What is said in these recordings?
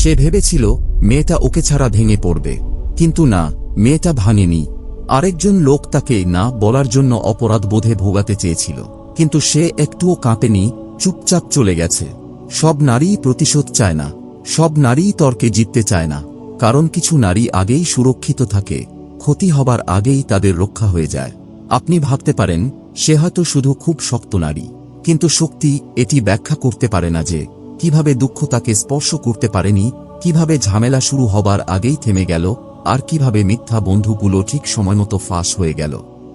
সে ভেবেছিল, মেয়েটা ওকে ছাড়া ভেঙে পড়বে। কিন্তু না, মেয়েটা ভাঙেনি। আরেকজন লোক তাকে না বলার জন্য অপরাধ বোধে ভোগাতে চেয়েছিল। কিন্তু সে একটুও কাঁপেনি, চুপচাপ চলে গেছে। সব নারীই প্রতিশোধ চায় না। সব নারীই তর্কে জিততে চায় না। কারণ কিছু নারী আগেই সুরক্ষিত থাকে। ক্ষতি হবার আগেই তাদের রক্ষা হয়ে যায়। আপনি ভাবতে পারেন, সে হয়তো শুধু খুব শক্ত নারী। কিন্তু শক্তি এটি ব্যাখ্যা করতে পারে না যে কীভাবে দুঃখ তাকে স্পর্শ করতে পারেনি, কীভাবে ঝামেলা শুরু হবার আগেই থেমে গেল, আর কীভাবে মিথ্যা বন্ধুগুলো ঠিক সময়মতো ফাঁস হয়ে গেল।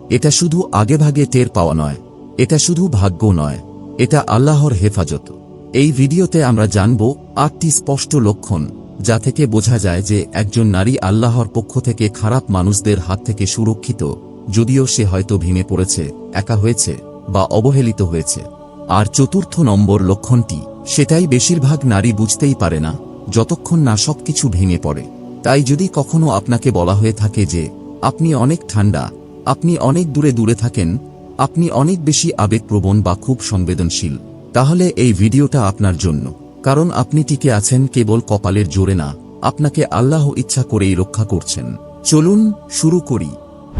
এটা শুধু আগেভাগে টের পাওয়া নয়, এটা শুধু ভাগ্য নয়, এটা আল্লাহর হেফাজত। এই ভিডিওতে আমরা জানব আটটি স্পষ্ট লক্ষণ, যা থেকে বোঝা যায় যে একজন নারী আল্লাহর পক্ষ থেকে খারাপ মানুষদের হাত থেকে সুরক্ষিত, যদিও সে হয়তো ভেঙে পড়েছে, একা হয়েছে, বা অবহেলিত হয়েছে। আর চতুর্থ নম্বর লক্ষণটি, সেটাই বেশিরভাগ নারী বুঝতেই পারে না, যতক্ষণ না সব কিছু ভেঙে পড়ে। তাই যদি কখনো আপনাকে বলা হয়ে থাকে যে, আপনি অনেক ঠান্ডা, আপনি অনেক দূরে দূরে থাকেন, আপনি অনেক বেশি আবেগপ্রবণ বা খুব সংবেদনশীল, তাহলে এই ভিডিওটা আপনার জন্য। কারণ আপনি টিকে আছেন কেবল কপালের জোরে না, আপনাকে আল্লাহ ইচ্ছা করেই রক্ষা করছেন। চলুন শুরু করি।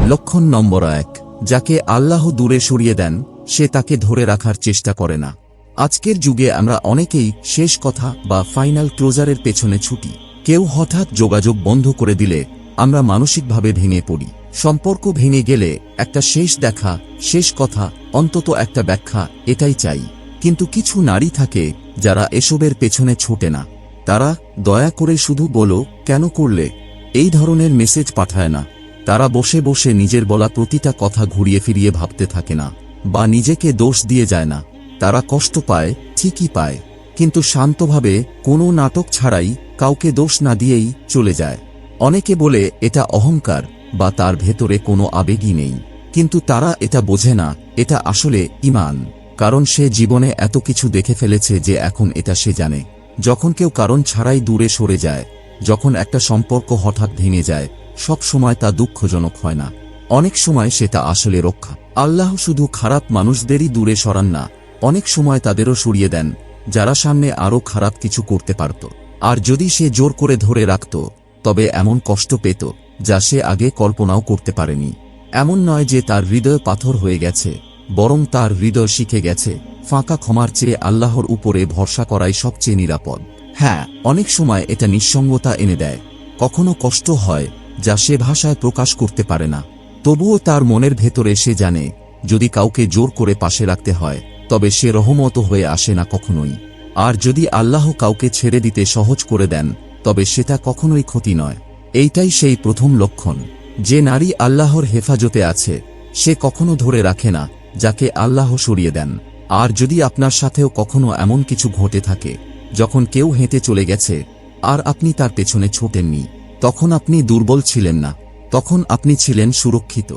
লক্ষণ নম্বর এক, যাকে আল্লাহ দূরে সরিয়ে দেন সে তাকে ধরে রাখার চেষ্টা করে না। আজকের যুগে আমরা অনেকেই শেষ কথা বা ফাইনাল ক্লোজারের পেছনে ছুটি। কেউ হঠাৎ যোগাযোগ বন্ধ করে দিলে আমরা মানসিকভাবে ভেঙে পড়ি। সম্পর্ক ভেঙে গেলে একটা শেষ দেখা, শেষ কথা, অন্তত একটা ব্যাখ্যা, এটাই চাই। কিন্তু কিছু নারী থাকে যারা এসবের পেছনে ছোটে না। তারা দয়া করে শুধু বলো, কেন করলে? এই ধরনের মেসেজ পাঠায় না। তারা বসে বসে নিজের বলা প্রতিটা কথা ঘুরিয়ে ফিরিয়ে ভাবতে থাকে না। বা নিজেকে দোষ দিয়ে যায় না। তারা কষ্ট পায়, ঠিকই পায়, কিন্তু শান্তভাবে কোনো নাটক ছাড়াই কাউকে দোষ না দিয়েই চলে যায়। অনেকে বলে, এটা অহংকার বা তার ভেতরে কোনো আবেগই নেই। কিন্তু তারা এটা বোঝে না, এটা আসলে ইমান। কারণ সে জীবনে এত কিছু দেখে ফেলেছে যে এখন এটা সে জানে। যখন কেউ কারণ ছাড়াই দূরে সরে যায়, যখন একটা সম্পর্ক হঠাৎ ভেঙে যায়, সব সময় তা দুঃখজনক হয় না। অনেক সময় সেটা আসলে রক্ষা। আল্লাহ শুধু খারাপ মানুষদেরই দূরে সরান না, অনেক সময় তাদেরও সরিয়ে দেন, যারা সামনে আরও খারাপ কিছু করতে পারত। আর যদি সে জোর করে ধরে রাখত, তবে এমন কষ্ট পেত, যা সে আগে কল্পনাও করতে পারেনি। এমন নয় যে তার হৃদয় পাথর হয়ে গেছে, বরং তার হৃদয় শিখে গেছে, ফাঁকা ক্ষমার চেয়ে আল্লাহর উপরে ভরসা করাই সবচেয়ে নিরাপদ। হ্যাঁ অনেক সময় এটা নিঃসঙ্গতা এনে দেয়, কখনো কষ্ট হয়, যা সে ভাষায় প্রকাশ করতে পারে না। তবুও তার মনের ভেতরে সে জানে, যদি কাউকে জোর করে পাশে রাখতে হয়, তবে সে রহমত হয়ে আসে না কখনোই। আর যদি আল্লাহ কাউকে ছেড়ে দিতে সহজ করে দেন, তবে সেটা কখনোই ক্ষতি নয়। এইটাই সেই প্রথম লক্ষণ। যে নারী আল্লাহর হেফাজতে আছে, সে কখনো ধরে রাখে না, যাকে আল্লাহ সরিয়ে দেন। আর যদি আপনার সাথেও কখনো এমন কিছু ঘটে থাকে, যখন কেউ হেঁটে চলে গেছে, আর আপনি তার পেছনে ছোটেননি, তখন আপনি দুর্বল ছিলেন না। তখন আপনি ছিলেন সুরক্ষিত।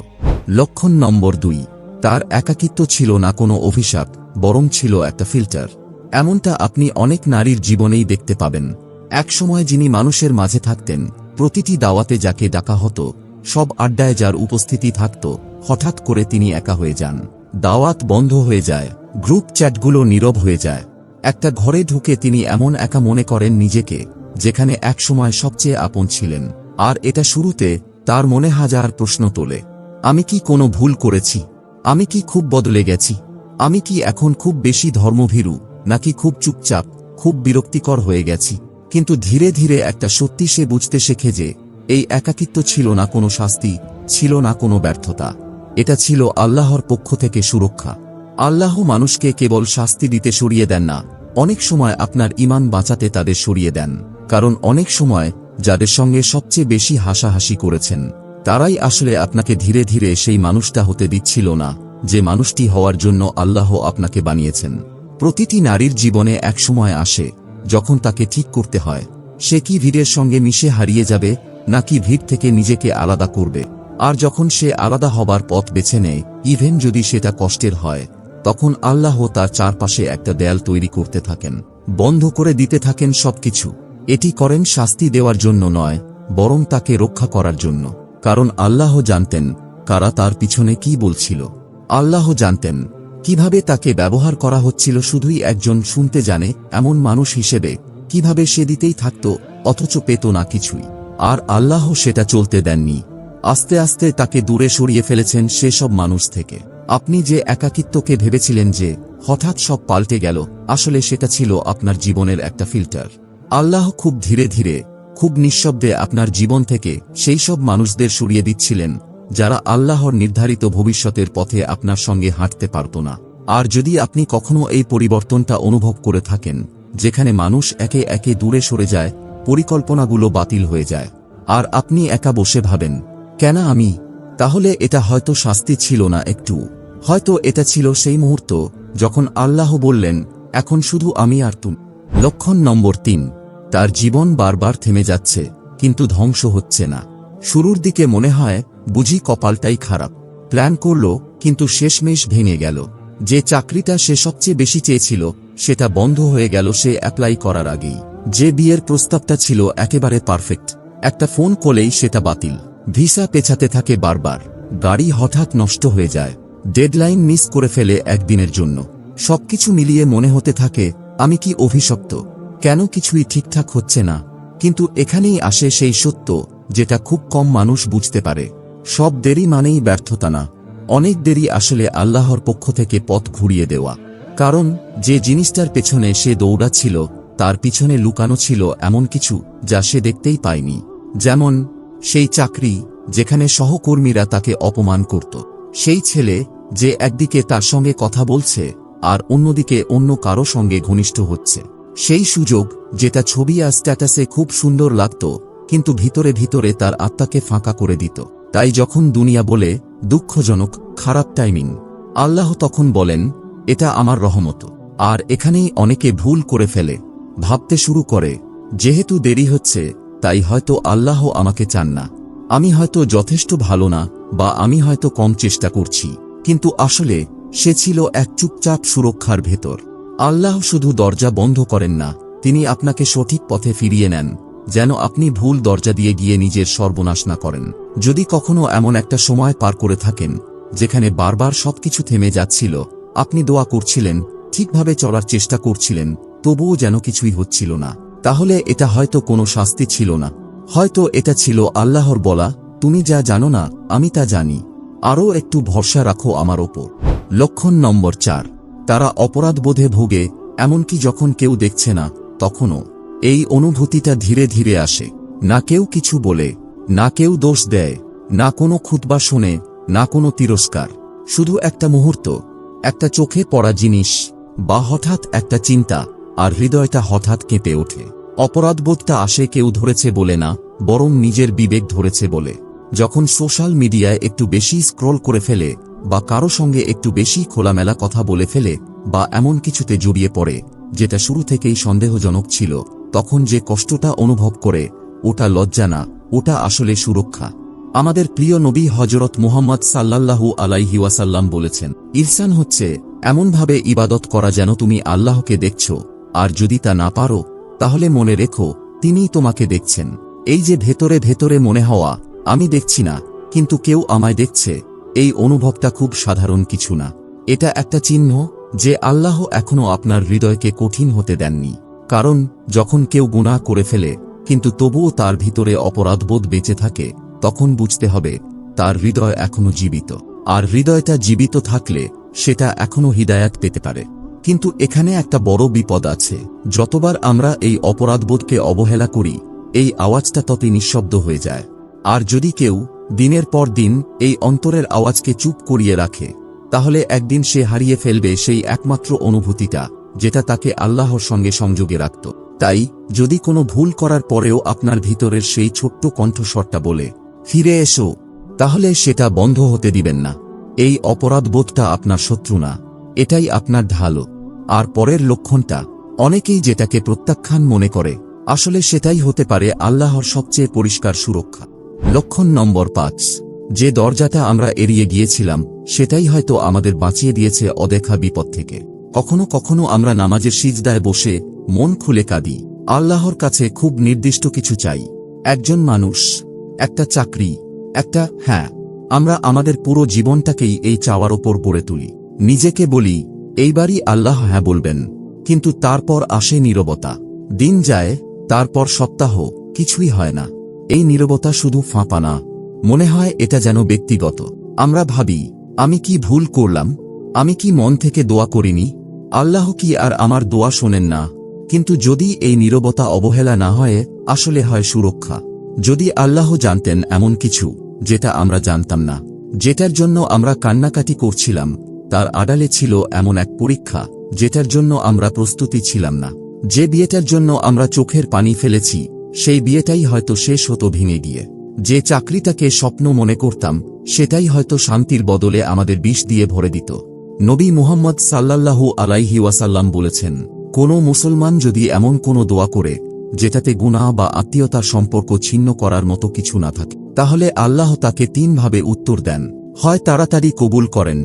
লক্ষণ নম্বর দুই, তার একাকিত্ব ছিল না কোনো অভিশাপ, বরং ছিল একটা ফিল্টার। এমনটা আপনি অনেক নারীর জীবনেই দেখতে পাবেন। একসময় যিনি মানুষের মাঝে থাকতেন, প্রতিটি দাওয়াতে যাকে ডাকা হতো, সব আড্ডায় যার উপস্থিতি থাকত, হঠাৎ করে তিনি একা হয়ে যান। দাওয়াত বন্ধ হয়ে যায়, গ্রুপ চ্যাটগুলো নীরব হয়ে যায়। একটা ঘরে ঢুকে তিনি এমন একা মনে করেন নিজেকে, যেখানে একসময় সবচেয়ে আপন ছিলেন। আর এটা শুরুতে তার মনে হাজার প্রশ্ন তোলে। আমি কি কোনো ভুল করেছি? আমি কি খুব বদলে গেছি? আমি কি এখন খুব বেশি ধর্মভীরু, নাকি খুব চুপচাপ, খুব বিরক্তিকর হয়ে গেছি? কিন্তু ধীরে ধীরে একটা সত্যি সে বুঝতে শেখে যে, এই একাকিত্ব ছিল না কোনো শাস্তি, ছিল না কোনো ব্যর্থতা। এটা ছিল আল্লাহর পক্ষ থেকে সুরক্ষা। আল্লাহ মানুষকে কেবল শাস্তি দিতে সরিয়ে দেন না, অনেক সময় আপনার ইমান বাঁচাতে তাদের সরিয়ে দেন। কারণ অনেক সময় যাদের সঙ্গে সবচেয়ে বেশি হাসাহাসি করেছেন। তারাই আসলে আপনাকে ধীরে ধীরে সেই মানুষটা হতে দিচ্ছিল না, যে মানুষটি হওয়ার জন্য আল্লাহ আপনাকে বানিয়েছেন। প্রতিটি নারীর জীবনে এক সময় আসে, যখন তাকে ঠিক করতে হয়। সে কি ভিড়ের সঙ্গে মিশে হারিয়ে যাবে, নাকি ভিড় থেকে নিজেকে আলাদা করবে? আর যখন সে আলাদা হবার পথ বেছে নেয় ইভেন যদি সেটা কষ্টের হয়, তখন আল্লাহ তার চারপাশে একটা দেয়াল তৈরি করতে থাকেন। বন্ধ করে দিতে থাকেন সবকিছু। এটি করেন শাস্তি দেওয়ার জন্য নয়, বরং তাকে রক্ষা করার জন্য। কারণ আল্লাহ জানতেন কারা তার পিছনে কি বলছিল। আল্লাহ জানতেন কীভাবে তাকে ব্যবহার করা হচ্ছিল শুধুই একজন শুনতে জানে, এমন মানুষ হিসেবে কীভাবে সে দিতেই থাকত, অথচ পেত না কিছুই। আর আল্লাহ সেটা চলতে দেননি। আস্তে আস্তে তাকে দূরে সরিয়ে ফেলেছেন সেসব মানুষ থেকে। আপনি যে একাকিত্বকে ভেবেছিলেন যে হঠাৎ সব পাল্টে গেল, আসলে সেটা ছিল আপনার জীবনের একটা ফিল্টার। আল্লাহ খুব ধীরে ধীরে, খুব নিঃশব্দে আপনার জীবন থেকে সেই সব মানুষদের সরিয়ে দিচ্ছিলেন, যারা আল্লাহর নির্ধারিত ভবিষ্যতের পথে আপনার সঙ্গে হাঁটতে পারত না। আর যদি আপনি কখনো এই পরিবর্তনটা অনুভব করে থাকেন, যেখানে মানুষ একে একে দূরে সরে যায়, পরিকল্পনাগুলো বাতিল হয়ে যায়, আর আপনি একা বসে ভাবেন, কেন আমি? তাহলে এটা হয়তো শাস্তি ছিল না একটু। হয়তো এটা ছিল সেই মুহূর্ত, যখন আল্লাহ বললেন, এখন শুধু আমি আর তুমি লক্ষণ নম্বর তিন। তার জীবন বারবার থেমে যাচ্ছে, কিন্তু ধ্বংস হচ্ছে না। শুরুর দিকে মনে হয়, বুঝি কপালটাই খারাপ। প্ল্যান করল, কিন্তু শেষমেশ ভেঙে গেল। যে চাকরিটা সে সবচেয়ে বেশি চেয়েছিল, সেটা বন্ধ হয়ে গেল সে অ্যাপ্লাই করার আগেই। যে বিয়ের প্রস্তাবটা ছিল একেবারে পারফেক্ট। একটা ফোন কলেই সেটা বাতিল। ভিসা পেছাতে থাকে বারবার। গাড়ি হঠাৎ নষ্ট হয়ে যায়। ডেডলাইন মিস করে ফেলে একদিনের জন্য। সবকিছু মিলিয়ে মনে হতে থাকে, আমি কি অভিশপ্ত? কেন কিছুই ঠিকঠাক হচ্ছে না? কিন্তু এখানেই আসে সেই সত্য, যেটা খুব কম মানুষ বুঝতে পারে। সব দেরি মানেই ব্যর্থতা না। অনেক দেরি আসলে আল্লাহর পক্ষ থেকে পথ ঘুরিয়ে দেওয়া। কারণ, যে জিনিসটার পেছনে সে দৌড়াচ্ছিল, তার পিছনে লুকানো ছিল এমন কিছু যা সে দেখতেই পায়নি। যেমন, সেই চাকরি যেখানে সহকর্মীরা তাকে অপমান করত। সেই ছেলে যে একদিকে তার সঙ্গে কথা বলছে, আর অন্যদিকে অন্য কারও সঙ্গে ঘনিষ্ঠ হচ্ছে। সেই সুযোগ, যেটা ছবি আর স্ট্যাটাসে খুব সুন্দর লাগত, কিন্তু ভিতরে ভিতরে তার আত্মাকে ফাঁকা করে দিত। তাই যখন দুনিয়া বলে, দুঃখজনক, খারাপ টাইমিং আল্লাহ তখন বলেন, এটা আমার রহমত। আর এখানেই অনেকে ভুল করে ফেলে, ভাবতে শুরু করে, যেহেতু দেরি হচ্ছে, তাই হয়তো আল্লাহ আমাকে চান না। আমি হয়তো যথেষ্ট ভালো না, বা আমি হয়তো কম চেষ্টা করছি। কিন্তু আসলে, সে ছিল এক চুপচাপ সুরক্ষার ভেতর। আল্লাহ শুধু দরজা বন্ধ করেন না, তিনি আপনাকে সঠিক পথে ফিরিয়ে নেন, যেন আপনি ভুল দরজা দিয়ে গিয়ে নিজের সর্বনাশ না করেন। যদি কখনো এমন একটা সময় পার করে থাকেন, যেখানে বারবার সবকিছু থেমে যাচ্ছিল, আপনি দোয়া করছিলেন, ঠিকভাবে চলার চেষ্টা করছিলেন, তবুও যেন কিছুই হচ্ছিল না। তাহলে এটা হয়তো কোনো শাস্তি ছিল না। হয়তো এটা ছিল আল্লাহর বলা, তুমি যা জানো না, আমি তা জানি। আরও একটু ভরসা রাখো আমার ওপর। লক্ষণ নম্বর চার। তারা অপরাধবোধে ভোগে, এমনকি যখন কেউ দেখছে না, তখনও। এই অনুভূতিটা ধীরে ধীরে আসে। না কেউ কিছু বলে, না কেউ দোষ দেয়, না কোনো খুতবা শোনে, না কোনো তিরস্কার। শুধু একটা মুহূর্ত, একটা চোখে পড়া জিনিস, বা হঠাৎ একটা চিন্তা, আর হৃদয়টা হঠাৎ কেঁপে ওঠে। অপরাধবোধটা আসে কেউ ধরেছে বলে না, বরং নিজের বিবেক ধরেছে বলে। যখন সোশ্যাল মিডিয়ায় একটু বেশি স্ক্রল করে ফেলে বা কারও সঙ্গে একটু বেশি খোলামেলা কথা বলে ফেলে বা এমন কিছুতে জড়িয়ে পড়ে, যেটা শুরু থেকেই সন্দেহজনক ছিল, তখন যে কষ্টটা অনুভব করে, ওটা লজ্জা না, ওটা আসলে সুরক্ষা। আমাদের প্রিয় নবী হজরত মুহাম্মদ সাল্লাল্লাহু আলাইহি ওয়াসাল্লাম বলেছেন ইরসান হচ্ছে, এমনভাবে ইবাদত করা যেন তুমি আল্লাহকে দেখছ, আর যদি তা না পারো, তাহলে মনে রেখো, তিনিই তোমাকে দেখছেন। এই যে ভেতরে ভেতরে মনে হওয়া, আমি দেখছি না, কিন্তু কেউ আমায় দেখছে এই অনুভবটা খুব সাধারণ কিছু না। এটা একটা চিহ্ন যে আল্লাহ এখনও আপনার হৃদয়কে কঠিন হতে দেননি। কারণ, যখন কেউ গুনাহ করে ফেলে, কিন্তু তবুও তার ভিতরে অপরাধবোধ বেঁচে থাকে, তখন বুঝতে হবে, তার হৃদয় এখনও জীবিত। আর হৃদয়টা জীবিত থাকলে, সেটা এখনও হৃদায়াত পেতে পারে। কিন্তু এখানে একটা বড় বিপদ আছে। যতবার আমরা এই অপরাধবোধকে অবহেলা করি, এই আওয়াজটা ততই নিঃশব্দ হয়ে যায়। আর যদি কেউ দিনের পর দিন এই অন্তরের আওয়াজকে চুপ করিয়ে রাখে, তাহলে একদিন সে হারিয়ে ফেলবে সেই একমাত্র অনুভূতিটা, যেটা তাকে আল্লাহর সঙ্গে সংযোগে রাখত। তাই, যদি কোনো ভুল করার পরেও আপনার ভিতরের সেই ছোট্ট কণ্ঠস্বরটা বলে, ফিরে এসো, তাহলে সেটা বন্ধ হতে দিবেন না। এই অপরাধবোধটা আপনার শত্রু না, এটাই আপনার ঢালো। আর পরের লক্ষণটা, অনেকেই যেটাকে প্রত্যাখ্যান মনে করে, আসলে সেটাই হতে পারে আল্লাহর সবচেয়ে পরিষ্কার সুরক্ষা। লক্ষণ নম্বর পাঁচ। যে দরজাটা আমরা এড়িয়ে গিয়েছিলাম, সেটাই হয়তো আমাদের বাঁচিয়ে দিয়েছে অদেখা বিপদ থেকে। কখনো কখনো আমরা নামাজের সিজদায় বসে মন খুলে কাঁদি। আল্লাহর কাছে খুব নির্দিষ্ট কিছু চাই। একজন মানুষ, একটা চাকরি, একটা হ্যাঁ আমরা আমাদের পুরো জীবনটাকেই এই চাওয়ার ওপর গড়ে তুলি। নিজেকে বলি, এইবারই আল্লাহ হ্যাঁ বলবেন। কিন্তু তারপর আসে নীরবতা। দিন যায়, তারপর সপ্তাহ, কিছুই হয় না। এই নীরবতা শুধু ফাঁপা না। মনে হয় এটা যেন ব্যক্তিগত। আমরা ভাবি, আমি কি ভুল করলাম? আমি কি মন থেকে দোয়া করিনি? আল্লাহ কি আর আমার দোয়া শোনেন না? কিন্তু যদি এই নীরবতা অবহেলা না হয়, আসলে হয় সুরক্ষা। যদি আল্লাহ জানতেন এমন কিছু, যেটা আমরা জানতাম না। যেটার জন্য আমরা কান্নাকাটি করছিলাম, তার আড়ালে ছিল এমন এক পরীক্ষা, যেটার জন্য আমরা প্রস্তুতি ছিলাম না। যে বিয়েটার জন্য আমরা চোখের পানি ফেলেছি সেই বিয়েটাই হয়তো শেষ হতো ভেঙে গিয়ে। যে চাকরিটাকে স্বপ্ন মনে করতাম, সেটাই হয়তো শান্তির বদলে আমাদের বিষ দিয়ে ভরে দিত। নবী মুহাম্মদ সাল্লাল্লাহু আলাইহি ওয়াসাল্লাম বলেছেন, কোনো মুসলমান যদি এমন কোনো দোয়া করে, যেটাতে গুনাহ বা আত্মীয়তার সম্পর্ক ছিন্ন করার মতো কিছু না থাকে, তাহলে আল্লাহ তাকে তিনভাবে উত্তর দেন। হয় তাড়াতাড়ি কবুল করেন,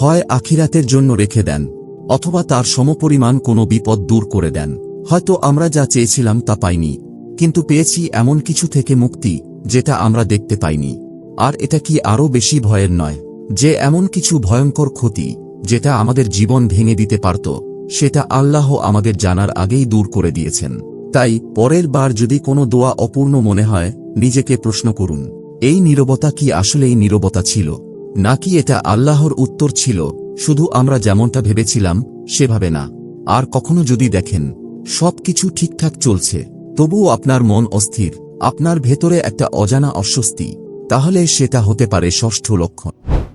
হয় আখিরাতের জন্য রেখে দেন, অথবা তার সমপরিমাণ কোনো বিপদ দূর করে দেন। হয়তো আমরা যা চেয়েছিলাম তা পাইনি কিন্তু পেয়েছি এমন কিছু থেকে মুক্তি, যেটা আমরা দেখতে পাইনি। আর এটা কি আরও বেশি ভয়ের নয়? যে এমন কিছু ভয়ঙ্কর ক্ষতি, যেটা আমাদের জীবন ভেঙে দিতে পারত, সেটা আল্লাহ আমাদের জানার আগেই দূর করে দিয়েছেন। তাই, পরের বার যদি কোনো দোয়া অপূর্ণ মনে হয়, নিজেকে প্রশ্ন করুন, এই নীরবতা কি আসলেই নীরবতা ছিল? নাকি এটা আল্লাহর উত্তর ছিল, শুধু আমরা যেমনটা ভেবেছিলাম, সেভাবে না। আর কখনো যদি দেখেন, সবকিছু ঠিকঠাক চলছে। তবুও আপনার মন অস্থির, আপনার ভেতরে একটা অজানা অস্বস্তি। তাহলে সেটা হতে পারে ষষ্ঠ লক্ষণ।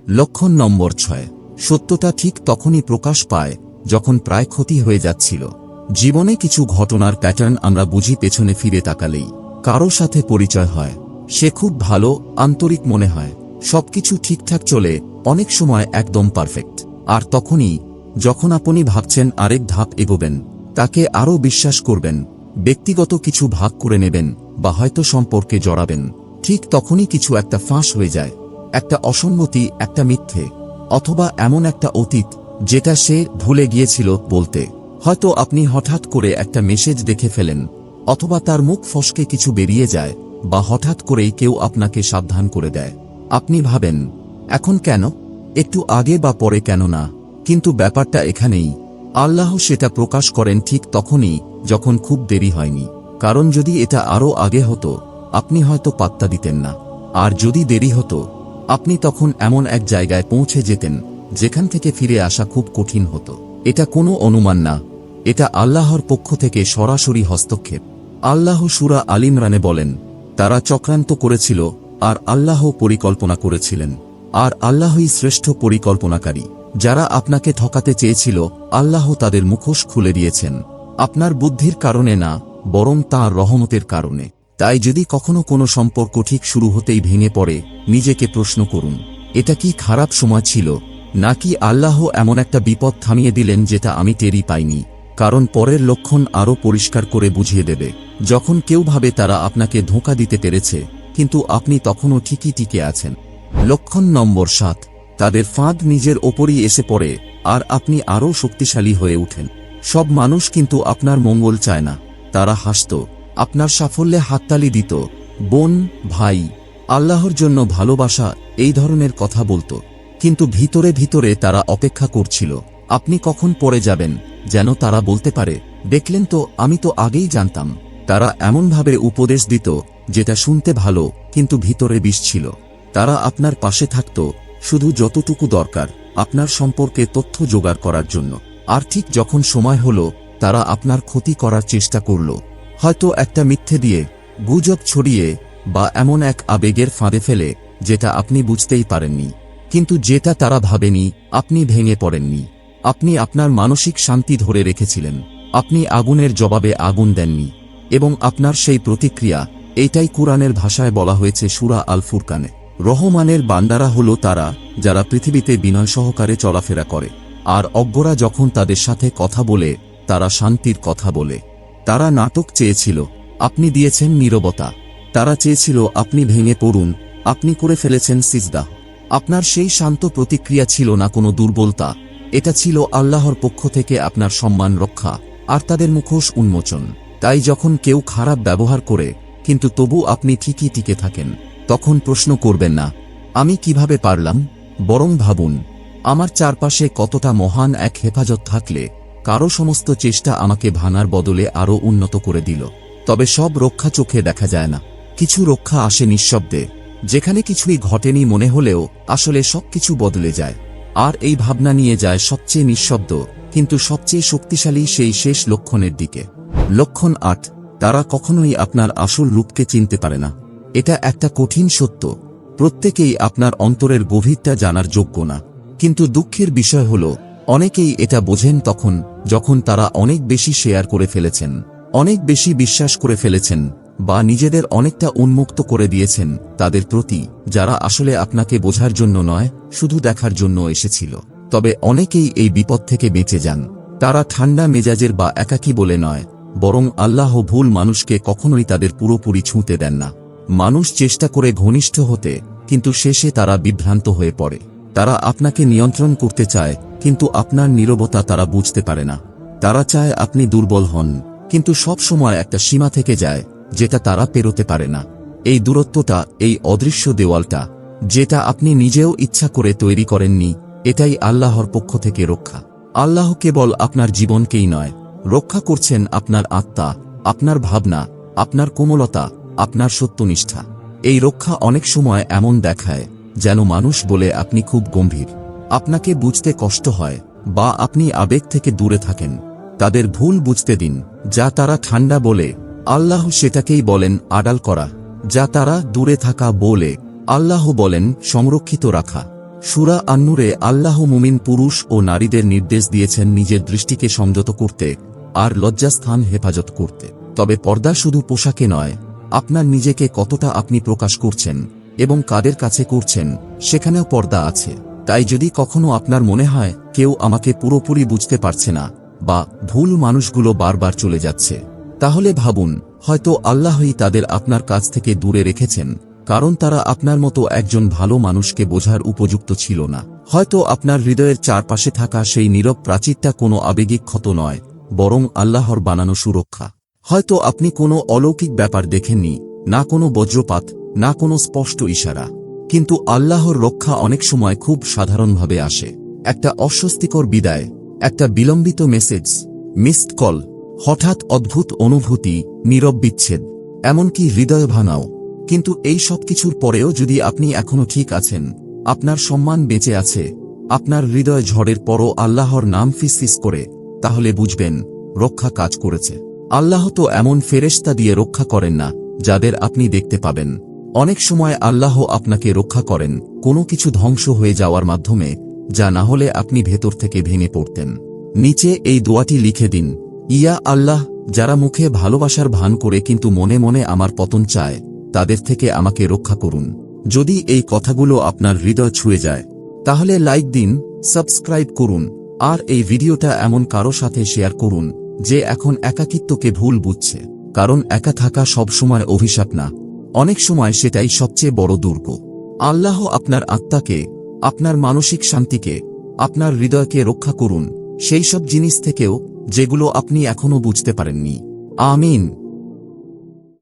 লক্ষণ নম্বর ছয়। সত্যতা ঠিক তখনই প্রকাশ পায় যখন প্রায় ক্ষতি হয়ে যাচ্ছিল। জীবনে কিছু ঘটনার প্যাটার্ন আমরা বুঝি পেছনে ফিরে তাকালেই। কারও সাথে পরিচয় হয়। সে খুব ভালো, আন্তরিক মনে হয়। সবকিছু ঠিকঠাক চলে, অনেক সময় একদম পারফেক্ট। আর তখনই, যখন আপনি ভাবছেন আরেক ধাপ এগোবেন, তাকে আরও বিশ্বাস করবেন ব্যক্তিগত কিছু ভাগ করে নেবেন বা হয়তো সম্পর্কে জড়াবেন। ঠিক তখনই কিছু একটা ফাঁস হয়ে যায়। একটা অসম্মতি, একটা মিথ্যে, অথবা এমন একটা অতীত যেটা সে ভুলে গিয়েছিল বলতে। হয়তো আপনি হঠাৎ করে একটা মেসেজ দেখে ফেলেন, অথবা তার মুখ ফসকে কিছু বেরিয়ে যায়, বা হঠাৎ করেই কেউ আপনাকে সাবধান করে দেয়। আপনি ভাবেন, এখন কেন? একটু আগে বা পরে কেন না? কিন্তু ব্যাপারটা এখানেই। আল্লাহ সেটা প্রকাশ করেন ঠিক তখনই যখন খুব দেরি হয়নি। কারণ যদি এটা আরও আগে হতো, আপনি হয়তো পাত্তা দিতেন না। আর যদি দেরি হতো, আপনি তখন এমন এক জায়গায় পৌঁছে যেতেন, যেখান থেকে ফিরে আসা খুব কঠিন হতো। এটা কোনো অনুমান না। এটা আল্লাহর পক্ষ থেকে সরাসরি হস্তক্ষেপ। আল্লাহ সুরা আলিমরানে বলেন, তারা চক্রান্ত করেছিল, আর আল্লাহ পরিকল্পনা করেছিলেন। আর আল্লাহই শ্রেষ্ঠ পরিকল্পনাকারী। যারা আপনাকে ঠকাতে চেয়েছিল, আল্লাহ তাদের মুখোশ খুলে দিয়েছেন। আপনার বুদ্ধির কারণে না, বরং তাঁর রহমতের কারণে। তাই যদি কখনো কোনো সম্পর্ক ঠিক শুরু হতেই ভেঙে পড়ে, নিজেকে প্রশ্ন করুন, এটা কি খারাপ সময় ছিল, নাকি আল্লাহ এমন একটা বিপদ থামিয়ে দিলেন যেটা আমি টেরি পাইনি, কারণ পরের লক্ষণ আরও পরিষ্কার করে বুঝিয়ে দেবে। যখন কেউ ভাবে তারা আপনাকে ধোঁকা দিতে পেরেছে, কিন্তু আপনি তখনও ঠিকই টিকে আছেন। লক্ষণ নম্বর সাত, তাদের ফাঁদ নিজের ওপরই এসে পড়ে, আর আপনি আরও শক্তিশালী হয়ে উঠেন। সব মানুষ কিন্তু আপনার মঙ্গল চায় না। তারা হাসত, আপনার সাফল্যে হাততালি দিত। বোন, ভাই, আল্লাহর জন্য ভালোবাসা, এই ধরনের কথা বলতো। কিন্তু ভিতরে ভিতরে তারা অপেক্ষা করছিল, আপনি কখন পড়ে যাবেন, যেন তারা বলতে পারে, দেখলেন তো, আমি তো আগেই জানতাম। তারা এমনভাবে উপদেশ দিত, যেটা শুনতে ভালো, কিন্তু ভিতরে বিষ ছিল। তারা আপনার পাশে থাকত, শুধু যতটুকু দরকার, আপনার সম্পর্কে তথ্য জোগাড় করার জন্য। আর ঠিক যখন সময় হল, তারা আপনার ক্ষতি করার চেষ্টা করল। হয়তো একটা মিথ্যে দিয়ে, গুজব ছড়িয়ে, বা এমন এক আবেগের ফাঁদে ফেলে, যেটা আপনি বুঝতেই পারেননি। কিন্তু যেটা তারা ভাবেনি, আপনি ভেঙে পড়েননি। আপনি আপনার মানসিক শান্তি ধরে রেখেছিলেন। আপনি আগুনের জবাবে আগুন দেননি। এবং আপনার সেই প্রতিক্রিয়া এইটাই কোরআনের ভাষায় বলা হয়েছে সুরা আল ফুরকানে রহমানের বান্দারা হল তারা, যারা পৃথিবীতে বিনয় সহকারে চলাফেরা করে। আর অজ্ঞরা যখন তাদের সাথে কথা বলে, তারা শান্তির কথা বলে। তারা নাটক চেয়েছিল, আপনি দিয়েছেন নীরবতা। তারা চেয়েছিল, আপনি ভেঙে পড়ুন, আপনি করে ফেলেছেন সিজদা। আপনার সেই শান্ত প্রতিক্রিয়া ছিল না কোনো দুর্বলতা। এটা ছিল আল্লাহর পক্ষ থেকে আপনার সম্মান রক্ষা, আর তাদের মুখোশ উন্মোচন। তাই যখন কেউ খারাপ ব্যবহার করে, কিন্তু তবু আপনি ঠিকই টিকে থাকেন, তখন প্রশ্ন করবেন না, আমি কীভাবে পারলাম? বরং ভাবুন আমার চারপাশে কতটা মহান এক হেফাজত থাকলে, কারও সমস্ত চেষ্টা আমাকে ভানার বদলে আরও উন্নত করে দিল। তবে সব রক্ষা চোখে দেখা যায় না। কিছু রক্ষা আসে নিঃশব্দে, যেখানে কিছুই ঘটেনি মনে হলেও আসলে সবকিছু বদলে যায়। আর এই ভাবনা নিয়ে যায় সবচেয়ে নিঃশব্দ, কিন্তু সবচেয়ে শক্তিশালী সেই শেষ লক্ষণের দিকে। লক্ষণ আট, তারা কখনোই আপনার আসল রূপকে চিনতে পারে না। এটা একটা কঠিন সত্য। প্রত্যেকেই আপনার অন্তরের গভীরতা জানার যোগ্য না। কিন্তু দুঃখের বিষয় হল, অনেকেই এটা বোঝেন তখন, যখন তারা অনেক বেশি শেয়ার করে ফেলেছেন, অনেক বেশি বিশ্বাস করে ফেলেছেন, বা নিজেদের অনেকটা উন্মুক্ত করে দিয়েছেন তাদের প্রতি, যারা আসলে আপনাকে বোঝার জন্য নয়, শুধু দেখার জন্য এসেছিল। তবে অনেকেই এই বিপদ থেকে বেঁচে যান। তারা ঠান্ডা মেজাজের বা একাকী বলে নয়, বরং আল্লাহ ভুল মানুষকে কখনোই তাদের পুরোপুরি ছুঁতে দেন না। মানুষ চেষ্টা করে ঘনিষ্ঠ হতে, কিন্তু শেষে তারা বিভ্রান্ত হয়ে পড়ে। তারা আপনাকে নিয়ন্ত্রণ করতে চায়, কিন্তু আপনার নীরবতা তারা বুঝতে পারে না। তারা চায় আপনি দুর্বল হন, কিন্তু সব সময় একটা সীমা থেকে যায়, যেটা তারা পেরোতে পারে না। এই দূরত্বটা, এই অদৃশ্য দেওয়ালটা, যেটা আপনি নিজেও ইচ্ছা করে তৈরি করেননি, এটাই আল্লাহর পক্ষ থেকে রক্ষা। আল্লাহ কেবল আপনার জীবনকেই নয়, রক্ষা করছেন আপনার আত্মা, আপনার ভাবনা, আপনার কোমলতা, আপনার সত্যনিষ্ঠা। এই রক্ষা অনেক সময় এমন দেখায়। যেন মানুষ বলে আপনি খুব গম্ভীর। আপনাকে বুঝতে কষ্ট হয়, বা আপনি আবেগ থেকে দূরে থাকেন। তাদের ভুল বুঝতে দিন, যা তারা ঠান্ডা বলে। আল্লাহ সেটাকেই বলেন আড়াল করা, যা তারা দূরে থাকা বলে। আল্লাহ বলেন সংরক্ষিত রাখা। সুরা আন্নুরে আল্লাহ মুমিন পুরুষ ও নারীদের নির্দেশ দিয়েছেন নিজের দৃষ্টিকে সংযত করতে, আর লজ্জাস্থান হেফাজত করতে। তবে পর্দা শুধু পোশাকে নয়, আপনার নিজেকে কতটা আপনি প্রকাশ করছেন এবং কাদের কাছে করছেন, সেখানেও পর্দা আছে। তাই যদি কখনো আপনার মনে হয়, কেউ আমাকে পুরোপুরি বুঝতে পারছে না, বা ভুল মানুষগুলো বারবার চলে যাচ্ছে, তাহলে ভাবুন, হয়তো আল্লাহই তাদের আপনার কাছ থেকে দূরে রেখেছেন, কারণ তারা আপনার মতো একজন ভালো মানুষকে বোঝার উপযুক্ত ছিল না। হয়তো আপনার হৃদয়ের চারপাশে থাকা সেই নীরব প্রাচীরটা কোনো আবেগিক ক্ষত নয়, বরং আল্লাহর বানানো সুরক্ষা। হয়তো আপনি কোনো অলৌকিক ব্যাপার দেখেননি, না কোনো বজ্রপাত না কোনো স্পষ্ট ইশারা। কিন্তু আল্লাহর রক্ষা অনেক সময় খুব সাধারণভাবে আসে। একটা অস্বস্তিকর বিদায়, একটা বিলম্বিত মেসেজ, মিসড কল, হঠাৎ অদ্ভুত অনুভূতি, নীরব বিচ্ছেদ, এমনকি হৃদয় ভাঙাও। কিন্তু এই সব কিছুর পরেও যদি আপনি এখনও ঠিক আছেন, আপনার সম্মান বেঁচে আছে, আপনার হৃদয় ঝড়ের পরও আল্লাহর নাম ফিসফিস করে, তাহলে বুঝবেন, রক্ষা কাজ করেছে। আল্লাহ তো এমন ফেরেশতা দিয়ে রক্ষা করেন না, যাদের আপনি দেখতে পাবেন। অনেক সময় আল্লাহ আপনাকে রক্ষা করেন, কোনো কিছু ধ্বংস হয়ে যাওয়ার মাধ্যমে, যা না হলে আপনি ভেতর থেকে ভেঙে পড়তেন। নিচে এই দোয়াটি লিখে দিন, ইয়া আল্লাহ, যারা মুখে ভালোবাসার ভান করে কিন্তু মনে মনে আমার পতন চায়, তাদের থেকে আমাকে রক্ষা করুন। যদি এই কথাগুলো আপনার হৃদয় ছুঁয়ে যায়, তাহলে লাইক দিন, সাবস্ক্রাইব করুন, আর এই ভিডিওটা এমন কারও সাথে শেয়ার করুন, যে এখন একাকিত্বকে ভুল বুঝছে। কারণ একা থাকা সবসময় অভিশাপ না। অনেক সময় সেটাই সবচেয়ে বড় দুর্গ। আল্লাহ আপনার আত্মাকে, আপনার মানসিক শান্তিকে, আপনার হৃদয়কে রক্ষা করুন, সেই সব জিনিস থেকেও যেগুলো আপনি এখনও বুঝতে পারেননি। আমিন।